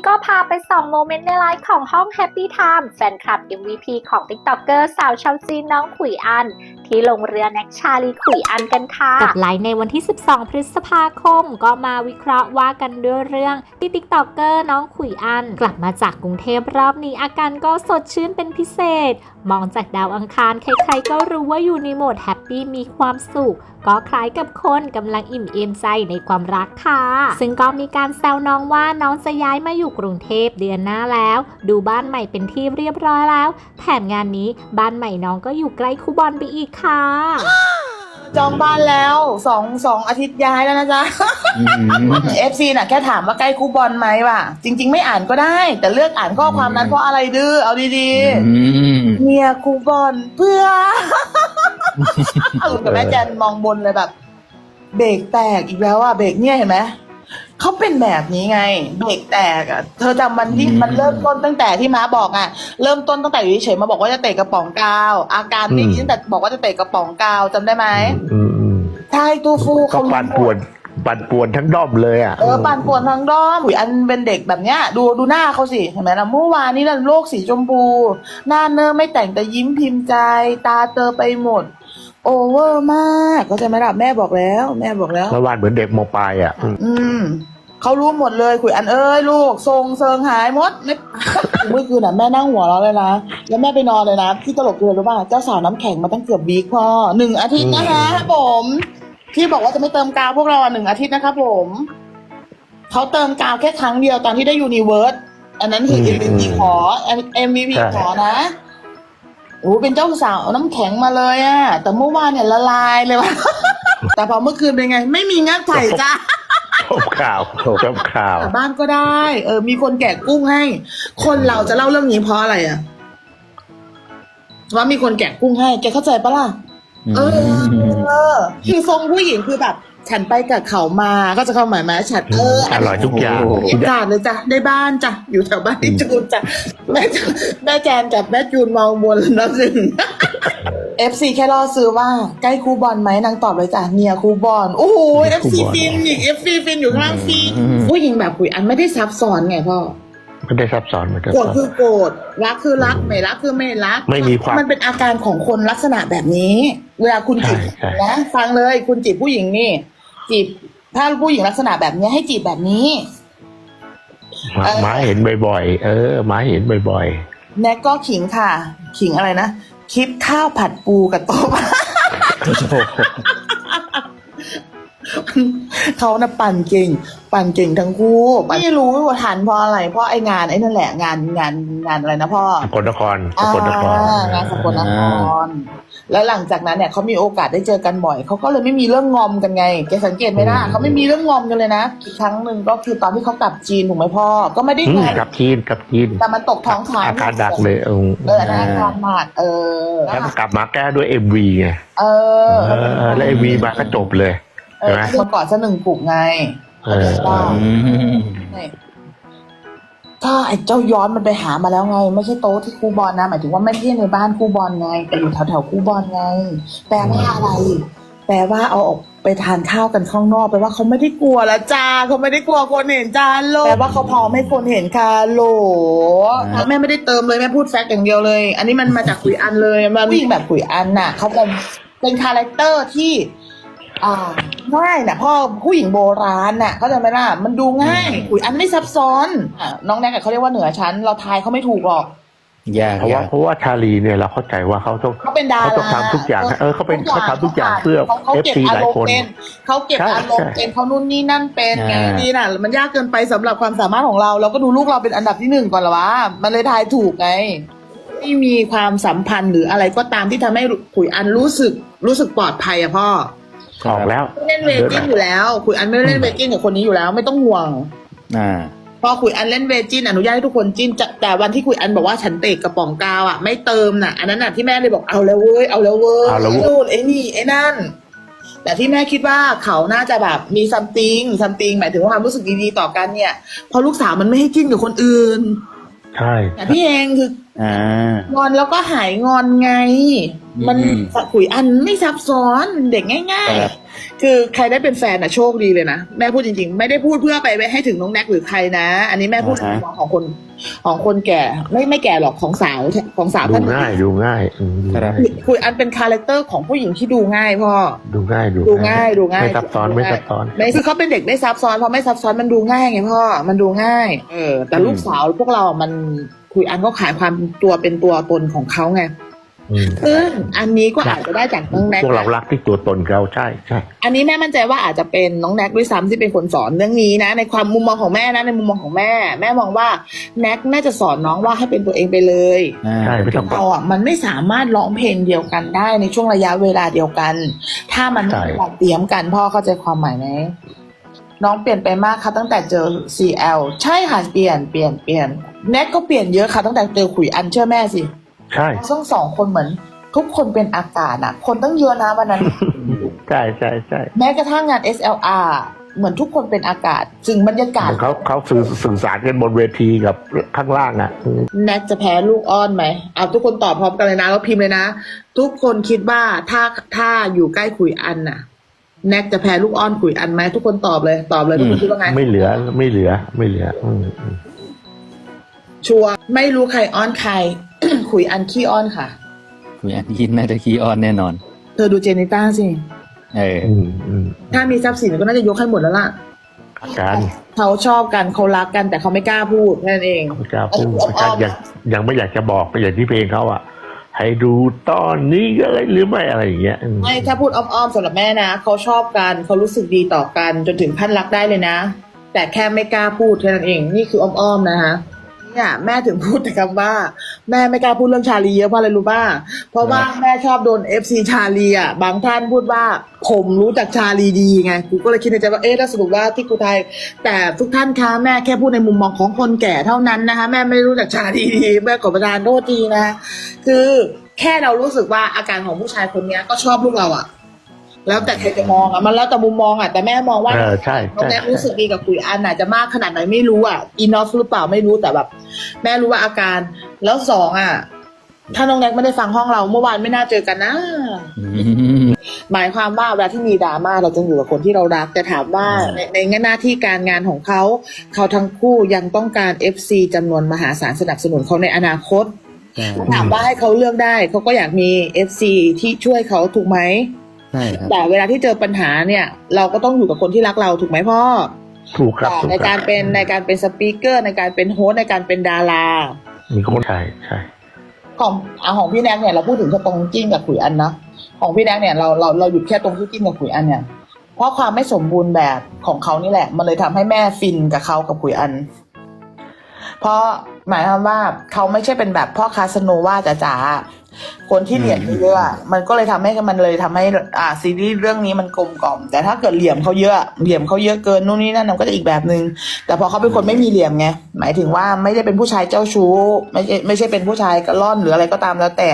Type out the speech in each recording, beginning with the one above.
้ก็พาไปส่องโมเมนต์ในไลฟ์ของห้อง Happy Time แฟนคลับ MVP ของ TikToker สาวชาวจีนน้องขุยอัน ที่ลงเรือแน็กชาลีขุยอันกันค่ะ กับไลฟ์ในวันที่ 12 พฤษภาคม ก็มาวิเคราะห์ว่ากันด้วยเรื่องที่ TikToker น้องขุยอัน กลับมาจากกรุงเทพรอบนี้อาการก็สดชื่นเป็นพิเศษมองจากดาวอังคารใครๆก็รู้ว่าอยู่ในโหมดแฮปปี้มีความสุข ก็คล้ายกับคนกำลังอิ่มเอมใจในความรักค่ะ ซึ่งก็มีการแซวน้องว่าน้องจะย้ายมาอยู่กรุงเทพเดือนหน้าแล้ว ดูบ้านใหม่เป็นที่เรียบร้อยแล้ว แถมงานนี้บ้านใหม่น้องก็อยู่ใกล้คูบอลไปอีกค่ะ จองบ้านแล้วสองสองอาทิตย์ย้ายแล้วนะจ๊ะเอฟซีน่ะแค่ถามว่าใกล้คูบอลไหมว่ะ จริง ๆ ไม่อ่านก็ได้ แต่เลือกอ่านข้อความนั้นเพราะอะไรดื้อเอาดีอืมๆเนี่ยคูบอลเพื่อลุงกับแม่แจนมองบนเลยแบบ เบรกแตกอีกแล้วอะเบรกเนี่ยเห็นไหม เขาเป็นแบบนี้ไง เบรกแตกอะ เธอจำมันที่มันเริ่มต้นตั้งแต่ที่ม้าบอกอะ เริ่มต้นตั้งแต่อยู่เฉยๆมาบอกว่าจะเตะกระป๋องกาว อาการไม่ดีตั้งแต่บอกว่าจะเตะกระป๋องกาวจำได้ไหมอืมอืมใช่ตู้ฟูก็เขารู้ปั่นป่วนปั่นป่วนทั้งด้อมเลยอะเออปั่นป่วนทั้งด้อมอุยอันเป็นเด็กแบบเนี้ย ดูดูหน้าเขาสิเห็นไหมล่ะเมื่อวานนี้นั่นโลกสีชมพู หน้าเนอไม่แต่งแต่ยิ้มพิมพ์ใจ ตาเตอไปหมด โอเวอร์มากก็จะไหมล่ะแม่บอกแล้ว แม่บอกแล้วเมื่อวานเหมือนเด็กมปลายอะอืมอืมเขารู้หมดเลยคุยอันเอ้ยลูกทรงเซิงหายหมดไม่ เมื่อคืนน่ะแม่นั่งหัวเราะเลยนะแล้วแม่ไปนอนเลยนะที่ตลกเลยรู้ป่ะเจ้าสาวน้ำแข็งมาตั้งเกือบวีคพ่อหนึ่งอาทิตย์นะคะผม ที่บอกว่าจะไม่เติมกาวพวกเราอะหนึ่งอาทิตย์นะครับผมเขาเติมกาวแค่ครั้งเดียวตอนที่ได้ยูนิเวิร์สอันนั้นคือ MVP ขอ MVP ขอนะ โอ้เป็นเจ้าสาวน้ำแข็งมาเลยอะแต่เมื่อวานเนี่ยละลายเลยว่ะ แต่พอเมื่อคืนเป็นไง ไม่มีงัดไผ่จ้าจบข่าวจบข่าวกลับบ้านก็ได้ เออ มีคนแกะกุ้งให้ คนเราจะเล่าเรื่องนี้เพราะอะไรอะว่ามีคนแกะกุ้งให้แกเข้าใจปะล่ะเออเออคือทรงผู้หญิงคือแบบ ฉันไปกับเขามาก็จะเข้าหมายไหมฉันเอออร่อยทุกอย่างโอกาสเลยจ้ะได้บ้านจ้ะอยู่แถวบ้านที่จูนจ้ะแม่จูนแม่แจนกับแม่จูนมองบนแล้วหนึ่งเอฟซีแค่รอซื้อว่าใกล้คูบอลไหมนางตอบเลยจ้ะเนียคูบอลโอ้โหเอฟซีคูบอลฟินอีกเอฟซีฟินอยู่ข้างล่างฟินอืมผู้หญิงแบบคุยอันไม่ได้ซับซ้อนไงพ่อไม่ได้ซับซ้อนไม่ได้โกรซัธบคือโกรธรักคือรักไม่รักคือไม่รัก ไม่มีความมันเป็นอาการของคนลักษณะแบบนี้ เวลาคุณจีบใช่ใช่นะฟังเลยคุณจีบผู้หญิงนี่ จีบถ้าผู้หญิงลักษณะแบบนี้ให้จีบแบบนี้หมาหมาเห็นบ่อยๆ เออหมาเห็นบ่อยแน็กก็ขิงค่ะ ขิงอะไรนะคลิปข้าวผัดปูกับโต๊ะเขาน่ะปั่นเก่ง ปั่นเก่งทั้งคู่ไม่รู้ว่าทันเพราะอะไร เพราะไองานไอ้นั่นแหละงานงานงานอะไรนะพ่อๆสกลนครสกลนครอ่างานสกลนครแล้วหลังจากนั้นเนี่ยเขามีโอกาสได้เจอกันบ่อยเขาก็เลยไม่มีเรื่องงอมกันไงแกสังเกตไหมล่ะอืมเขาไม่มีเรื่องงอมกันเลยนะอีกครั้งหนึ่งก็คือตอนที่เขากลับจีนถูกไหมพ่อก็ไม่ได้อืมไงกับจีนกับจีนแต่มันตกท้องถามอาการดักเลยเออเอออันนั้นอาการหนักเออแล้วก็กลับมาแก้ด้วยเอ็มวีไงเออเออแล้วเอ็มวีมาก็จบเลยเออใช่ไหมเมื่อก่อนซะหนึ่งปลุกไงเออเออนี่ ถ้าไอ้เจ้าย้อนมันไปหามาแล้วไง ไม่ใช่โต๊ะที่ครูบอลนะหมายถึงว่าไม่ใช่ในบ้านครูบอลไงแต่อยู่แถวแถวๆครูบอลไง แปลว่าอะไร แปลว่าเอาออกไปทานข้าวกันข้างนอกแปลว่าเขาไม่ได้กลัวละจ้าเขาไม่ได้กลัวคนเห็นจานโลแปลว่าเขาพร้อมให้คนเห็นคาโหลแม่ไม่ได้เติมเลยแม่พูดแฟกต์อย่างเดียวเลย อันนี้มันมาจากขุยอันเลยมันผู้หญิงแบบขุยอันน่ะเขาเป็นเป็นคาแรคเตอร์ที่ อ่า ง่ายนะพ่อผู้หญิงโบราณน่ะ เข้าใจไหมล่ะ มันดูง่ายขุยอันไม่ซับซ้อนอะน้องแน็กอะเขาเรียกว่าเหนือชั้น เราทายเขาไม่ถูกหรอก ยากเพราะว่ายากเพราะว่าชาลีเนี่ยเราเข้าใจว่าเขาต้องเขาเป็นดาราเขาต้องทำทุกอย่างเออเขาเป็นเขาทำทุกอย่างเพื่อเขาเขาเก็บ FC อาหลายรมคนณ์เป็นเขาเก็บใช่อารมณ์ใช่เป็นเขานู่นนี่นั่นเป็นไงอ่านี่น่ะ มันยากเกินไปสำหรับความสามารถของเรา เราก็ดูลูกเราเป็นอันดับที่หนึ่งก่อนละวะมันเลยทายถูกไงไม่มีความสัมพันธ์หรืออะไรก็ตามที่ทำให้ขุยอันรู้สึกรู้สึกปลอดภัยอะพ่อ ออกแล้วไม่เล่นเวจิ้นอยู่แล้วขุยอันไม่เล่นเวจิ้นกับคนนี้อยู่แล้วไม่ต้องห่วง อ่าพอคุยอันเล่นเวจินอนุญาตให้ทุกคนจิ้นจะแต่วันที่คุยอันบอกว่าฉันเตะกระป๋องกาวอะไม่เติมน่ะอันนั้นน่ะที่แม่เลยบอกเอาแล้วเว้ยเอาแล้วเว้ยเอาแล้วเว้ยไอ้นู่นไอ้นี่ไอ้นั่น แต่ที่แม่คิดว่าเขาน่าจะแบบมีซัมติงซัมติงหมายถึงว่าความรู้สึกดีๆต่อกันเนี่ยเพราะลูกสาวมันไม่ให้จิ้นกับคนอื่น ใช่แต่พี่เองคืออ่างอนแล้วก็หายงอนไง มันอืมคุยอันไม่ซับซ้อนเด็กง่ายครับ คือใครได้เป็นแฟนอะโชคดีเลยนะ แม่พูดจริงๆ ไม่ได้พูดเพื่อไปให้ถึงน้องแน็กหรือใครนะ อันนี้แม่พูดในอ่าฮะมุมมองของคนของคนแก่ ไม่ไม่แก่หรอกของสาวของสาวดูท่านง่ายดูง่ายอืมดูง่ายคุยอันเป็นคาแรคเตอร์ของผู้หญิงที่ดูง่ายพ่อ ดูง่ายดูดูง่ายดูง่าย ไม่ซับซ้อนไม่ซับซ้อน ไม่คือเขาเป็นเด็กได้ซับซ้อนเพราะไม่ซับซ้อนมันดูง่ายไงพ่อ มันดูง่าย เออ แต่ลูกสาวพวกเรา มันคุยอันก็ขายความตัวเป็นตัวตนของเขาไงอืม ซึ่งอันนี้ก็อาจจะได้จากน้องแน็กพวกเรานะรักที่ตัวตนเราใช่ใช่อันนี้แม่มั่นใจว่าอาจจะเป็นน้องแน็กด้วยซ้ำที่เป็นคนสอนเรื่องนี้นะ ในความมุมมองของแม่นะในมุมมองของแม่ แม่มองว่าแน็กน่าจะสอนน้องว่าให้เป็นตัวเองไปเลยอ่าใช่ไม่ต้องเราอะมันไม่สามารถร้องเพลงเดียวกันได้ในช่วงระยะเวลาเดียวกัน ถ้ามันไม่มีการเตรียมกันพ่อเข้าใจความหมายไหมน้องเปลี่ยนไปมากค่ะตั้งแต่เจอ CL ใช่ค่ะเปลี่ยนเปลี่ยนเปลี่ยนแน็กก็เปลี่ยนเยอะค่ะตั้งแต่เจอขุยอันเชื่อแม่สิ ใช่ทั้งสองคนเหมือน ทุกคนเป็นอากาศอะคนตั้งเยอะนะวันนั้น ใช่ใช่ใช่แม้กระทั่งงาน SLR เหมือนทุกคนเป็นอากาศจึงบรรยากาศเขาเขาสื่อสื่อสารกันบนเวทีกับข้างล่างอะอืมแน็กจะแพ้ลูกอ้อนไหมเอาทุกคนตอบพร้อมกันเลยนะแล้วพิมพ์เลยนะ ทุกคนคิดว่าถ้าถ้าอยู่ใกล้ขุยอันน่ะแน็กจะแพ้ลูกอ้อนขุยอันไหมทุกคนตอบเลยตอบเลยทุกคนคิดว่าไงไม่เหลือไม่เหลือไม่เหลืออืมอืมชัวร์ไม่รู้ใครอ้อนใคร ขุยอันขี้อ้อนค่ะคุยอันยินน่าจะคีย์ออนแน่นอน เธอดูเจนิต้าสิ เอออืมอืมถ้ามีทรัพย์สินก็น่าจะยกให้หมดแล้วล่ะอาการเขาชอบกันเขารักกันแต่เขาไม่กล้าพูดแค่นั้นเองไม่กล้าพูดไม่กล้ายังยังไม่อยากจะบอกไปอย่างที่เพลงเขาอะ ให้ดูตอนนี้ก็เลยหรือไม่อะไรอย่างเงี้ยอืมไม่ถ้าพูดอ้อมๆสำหรับแม่นะเขาชอบกันเขารู้สึกดีต่อกันจนถึงขั้นรักได้เลยนะ แต่แค่ไม่กล้าพูดแค่นั้นเอง นี่คืออ้อมๆนะคะ เนี่ย แม่ถึงพูดแต่คำว่า แม่ไม่กล้าพูดเรื่องชาลีเยอะเพราะอะไรรู้ป่ะเพราะว่าแม่ชอบโดนเอฟซีชาลีอะบางท่านพูดว่าผมรู้จักชาลีดีไงกูก็เลยคิดในใจว่าเอ๊ะถ้าสรุปว่าที่กูไทย แต่ทุกท่านคะแม่แค่พูดในมุมมองของคนแก่เท่านั้นนะคะ แม่ไม่รู้จักชาลีดีแม่ขอประทานโทษทีนะ คือแค่เรารู้สึกว่าอาการของผู้ชายคนนี้ก็ชอบลูกเราอะ แล้วแต่ใครจะมองอะมันแล้วแต่มุมมองอะแต่แม่มองว่าเออใช่น้องใช่แน็กรู้สึกดีกับคุยอันอาจจะมากขนาดไหนไม่รู้อะอินอฟหรือเปล่าไม่รู้แต่แบบ แม่รู้ว่าอาการ แล้วสองอะถ้าน้องแน็กไม่ได้ฟังห้องเราเมื่อวานไม่น่าเจอกันนะอืมหมายความว่าเวลาที่มีดราม่าเราจะอยู่กับคนที่เรารัก แต่ถามว่าอืมในในหน้าที่การงานของเขา เขาทั้งคู่ยังต้องการ FC จำนวนมหาศาลสนับสนุนเขาในอนาคตใช่ถามว่าให้เขาเลือกได้ เขาก็อยากมี FC ที่ช่วยเขาถูกไหม ใช่ครับแต่เวลาที่เจอปัญหาเนี่ย เราก็ต้องอยู่กับคนที่รักเราถูกไหมพ่อถูกครับแต่ถูกในคการรับเป็นในการเป็นสปีกเกอร์ ในการเป็นโฮสต์ในการเป็นดารา มีคนใช่ใช่ของเอาของพี่แน็กเนี่ยเราพูดถึงแค่ตรงจิ้นกับขุยอันนะของพี่แน็กเนี่ยเราเราเราหยุดแค่ตรงที่จิ้นกับขุยอันเนี่ยเพราะความไม่สมบูรณ์แบบของเขานี่แหละ มันเลยทำให้แม่ฟินกับเขากับขุยอัน เพราะหมายความว่าเขาไม่ใช่เป็นแบบพ่อคาสโนว่าจ๋าๆ คนที่เหรียญเยอะๆมันก็เลยทำให้มันเลยทำให้ อ่า ซีรีส์เรื่องนี้มันกลมกล่อม แต่ถ้าเกิดเหลี่ยมเขาเยอะ เหลี่ยมเขาเยอะเกินนู่นนี่นั่นมันก็จะอีกแบบหนึง่งแต่พอเขาเป็นคนไม่มีเหลี่ยมไง หมายถึงว่าไม่ได้เป็นผู้ชายเจ้าชู้ ไม่ใช่ไม่ใช่เป็นผู้ชายกระล่อนหรืออะไรก็ตามแล้วแต่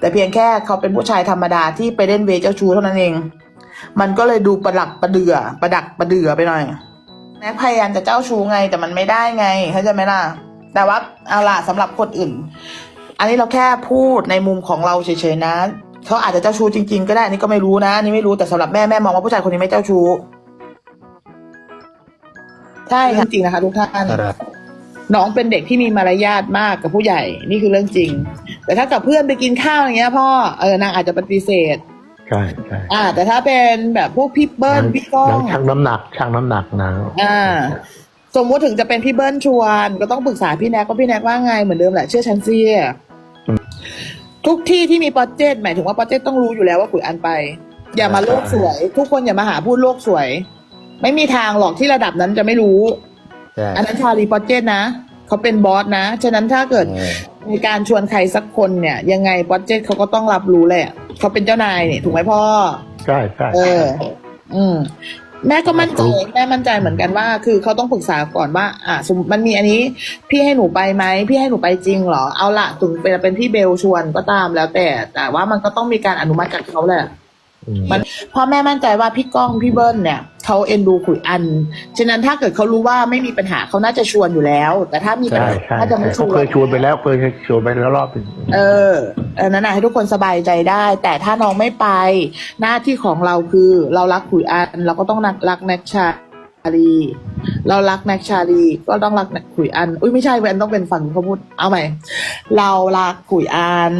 แต่เพียงแค่เขาเป็นผู้ชายธรรมดาที่ไปเล่นเวเจ้าชู้เท่านั้นเอง มันก็เลยดูประหลักประเดือประดักประเดือไปหน่อยแม็กพยายามจะเจ้าชู้ไงแต่มันไม่ได้ไงเข้าใจไหมล่ะแต่ว่าเอาล่ะสำหรับคนอื่น อันนี้เราแค่พูดในมุมของเราเฉยๆนะเขาอาจจะเจ้าชู้จริง ๆ ก็ได้อันนี้ก็ไม่รู้นะอันนี้ไม่รู้แต่สำหรับแม่แม่มองว่าผู้ชายคนนี้ไม่เจ้าชู้ใช่ค่ะจริงนะคะทุกท่านครับน้องเป็นเด็กที่มีมารยาทมากกับผู้ใหญ่ นี่คือเรื่องจริง แต่ถ้ากับเพื่อนไปกินข้าวอย่างเงี้ย พ่อเออนางอาจจะปฏิเสธใช่ใช่อ่า แต่ถ้าเป็นแบบพวกพี่เบิ้ลพี่ก้องนางชั่งน้ำหนักชั่งน้ำหนักนางอ่าสมมติถึงจะเป็นพี่เบิ้ลชวน ก็ต้องปรึกษาพี่แน็กก็พี่แน็กว่าไงเหมือนเดิมแหละเชื่อฉันสิ ทุกที่ที่มีโปรเจกต์หมายถึงว่าโปรเจกต์ต้องรู้อยู่แล้วว่าขุยอันไป อย่ามาโลกสวย ทุกคนอย่ามาหาพูดโลกสวย ไม่มีทางหรอกที่ระดับนั้นจะไม่รู้ใช่อันนั้นชาลีโปรเจกต์นะเขาเป็นบอสนะ ฉะนั้นถ้าเกิดเออมีการชวนใครสักคนเนี่ย ยังไงโปรเจกต์เขาก็ต้องรับรู้แหละเขาเป็นเจ้านายเนี่ยถูกไหมพ่อใช่ใช่เออ อืม แม่ก็มั่นใจแม่มั่นใจเหมือนกันว่า คือเขาต้องปรึกษาก่อนว่า อ่าสมมติมันมีอันนี้ พี่ให้หนูไปไหมพี่ให้หนูไปจริงเหรอเอาละถึงเป็นเป็นพี่เบลชวนก็ตามแล้วแต่ แต่ว่ามันก็ต้องมีการอนุมัติจากเขาแหละอืมมันเพราะแม่มั่นใจว่าพี่ก้องพี่เบิ้ลเนี่ย เขาเอ็นดูขุยอัน ฉะนั้นถ้าเกิดเขารู้ว่าไม่มีปัญหาเขาน่าจะชวนอยู่แล้ว แต่ถ้ามีปัญใช่หาใช่น่าจะไม่ชเขาวเคนยชวนไปแล้วเคยชวนไปแล้วรอบหนึงเอออันนั้นนะให้ทุกคนสบายใจได้ แต่ถ้าน้องไม่ไป หน้าที่ของเราคือ เรารักขุยอัน เราก็ต้องรักรักแน็กชาลีเรารักแน็กชาลีก็ต้องรักขุยอัน อุ้ยไม่ใช่เวนต้องเป็นฝั่งเขาพูดเอาใหม่ เรารักขุยอัน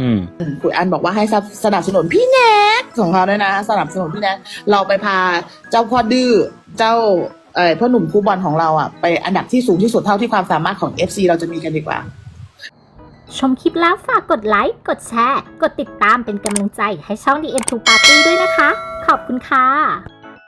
อืมขุยอันบอกว่าให้สนับสนุนพี่แน็กของเขาด้วยนะ สนับสนุนพี่แน็กเราไปพาเจ้าพ่อดื้อเจ้าเอ่อพ่อหนุ่มคู่บอลของเราอะไปอันดับที่สูงที่สุดเท่าที่ความสามารถของ FC เราจะมีกันดีกว่า ชมคลิปแล้วฝากกดไลค์ กดแชร์ กดติดตามเป็นกำลังใจให้ช่อง The End to Party ด้วยนะคะ ขอบคุณค่ะ